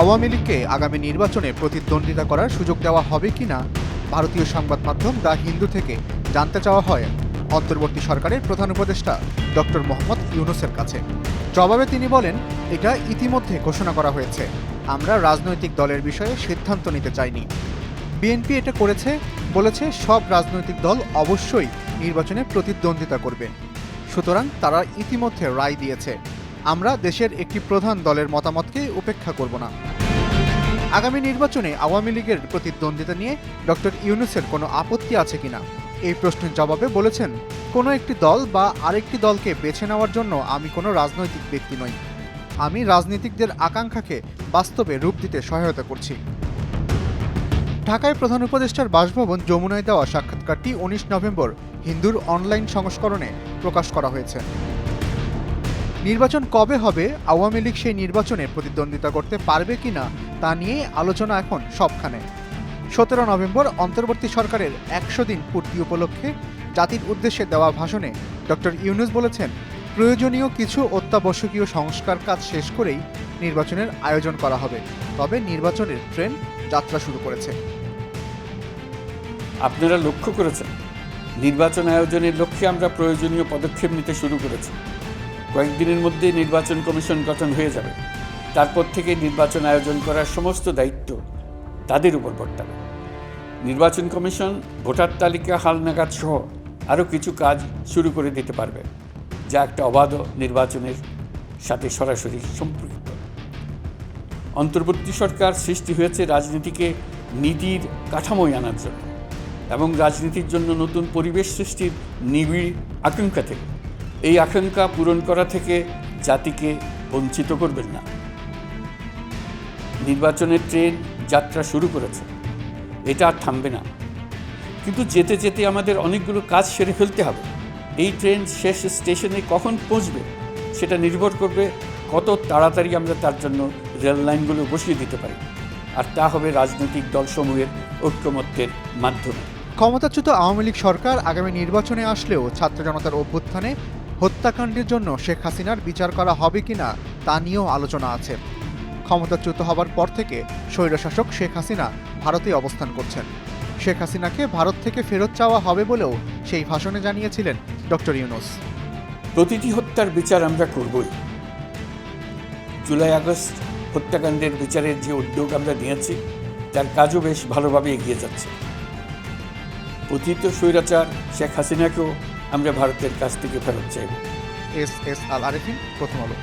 আওয়ামী লীগকে আগামী নির্বাচনে প্রতিদ্বন্দ্বিতা করার সুযোগ দেওয়া হবে কিনা ভারতীয় সংবাদ মাধ্যম দ্য হিন্দু থেকে জানতে চাওয়া হয় অন্তর্বর্তী সরকারের প্রধান উপদেষ্টা ডক্টর মোহাম্মদ ইউনুসের কাছে। জবাবে তিনি বলেন, এটা ইতিমধ্যে ঘোষণা করা হয়েছে। আমরা রাজনৈতিক দলের বিষয়ে সিদ্ধান্ত নিতে চাইনি। বিএনপি এটা করেছে, বলেছে সব রাজনৈতিক দল অবশ্যই নির্বাচনে প্রতিদ্বন্দ্বিতা করবে। সুতরাং তারা ইতিমধ্যে রায় দিয়েছে। আমরা দেশের একটি প্রধান দলের মতামতকে উপেক্ষা করব না। আগামী নির্বাচনে আওয়ামী লীগের প্রতিদ্বন্দ্বিতা নিয়ে ডক্টর ইউনুসের কোনো আপত্তি আছে কিনা? এই প্রশ্নের জবাবে বলেছেন, কোনো একটি দল বা আরেকটি দলকে বেছে নেওয়ার জন্য আমি কোনো রাজনৈতিক ব্যক্তি নই। আমি রাজনীতিকদের আকাঙ্ক্ষাকে বাস্তবে রূপ দিতে সহায়তা করছি। ঢাকায় প্রধান উপদেষ্টার বাসভবন যমুনায় দেওয়া সাক্ষাৎকারটি উনিশ নভেম্বর হিন্দুর অনলাইন সংস্করণে প্রকাশ করা হয়েছে। নির্বাচন কবে হবে, আওয়ামী লীগ সেই নির্বাচনে প্রতিদ্বন্দ্বিতা করতে পারবে কিনা তা নিয়ে আলোচনা এখন সবখানে। সতেরো নভেম্বর অন্তর্বর্তী সরকারের একশো দিন পূর্তি উপলক্ষে জাতির উদ্দেশ্যে দেওয়া ভাষণে ডক্টর ইউনুস বলেছেন, প্রয়োজনীয় কিছু অত্যাবশ্যকীয় সংস্কার কাজ শেষ করেই নির্বাচনের আয়োজন করা হবে। তবে নির্বাচনের ট্রেন যাত্রা শুরু করেছে। আপনারা লক্ষ্য করেছেন, নির্বাচন আয়োজনের লক্ষ্যে আমরা প্রয়োজনীয় পদক্ষেপ নিতে শুরু করেছি। কয়েকদিনের মধ্যে নির্বাচন কমিশন গঠন হয়ে যাবে। তারপর থেকে নির্বাচন আয়োজন করার সমস্ত দায়িত্ব তাদের উপর বর্তাবে। নির্বাচন কমিশন ভোটার তালিকা হালনাগাদ সহ আরও কিছু কাজ শুরু করে দিতে পারবে, যা একটা অবাধ নির্বাচনের সাথে সরাসরি সম্পৃক্ত। অন্তর্বর্তী সরকার সৃষ্টি হয়েছে রাজনীতিকে নীতির কাঠামোয় আনার জন্য এবং রাজনীতির জন্য নতুন পরিবেশ সৃষ্টির নিবিড় আকাঙ্ক্ষা থেকে। এই আকাঙ্ক্ষা পূরণ করা থেকে জাতিকে বঞ্চিত করবেন না। নির্বাচনের ট্রেন, যাত্রা শুরু করেছে। এটা আর থামবে না। কিন্তু যেতে যেতে আমাদের অনেকগুলো কাজ সেরে ফেলতে হবে। এই ট্রেন শেষ স্টেশনে কখন পৌঁছবে, সেটা নির্ভর করবে কত তাড়াতাড়ি আমরা তার জন্য রেল লাইনগুলো বসিয়ে দিতে পারি। আর তা হবে রাজনৈতিক দলসমূহের ঐক্যমত্যের মাধ্যমে। ক্ষমতাচ্যুত আওয়ামী লীগ সরকার আগামী নির্বাচনে আসলেও ছাত্র জনতার অভ্যুত্থানে হত্যাকাণ্ডের জন্য শেখ হাসিনার বিচার করা হবে কিনা তা নিয়েও আলোচনা আছে। ক্ষমতাচ্যুত হবার পর থেকে স্বৈরশাসক শেখ হাসিনা ভারতে অবস্থান করছেন। শেখ হাসিনাকে ভারত থেকে ফেরত চাওয়া হবে বলেও সেই ভাষণে জানিয়েছিলেন ডক্টর ইউনুস। প্রতিটি হত্যার বিচার আমরা করবই। জুলাই আগস্ট হত্যাকাণ্ডের বিচারের যে উদ্যোগ আমরা নিয়েছি, তার কাজও বেশ ভালোভাবে এগিয়ে যাচ্ছে। পতিত স্বৈরাচার শেখ হাসিনাকেও আমরা ভারতের কাছ থেকে ফেরত চাই এস এস আল আরেফিন প্রথম আলো।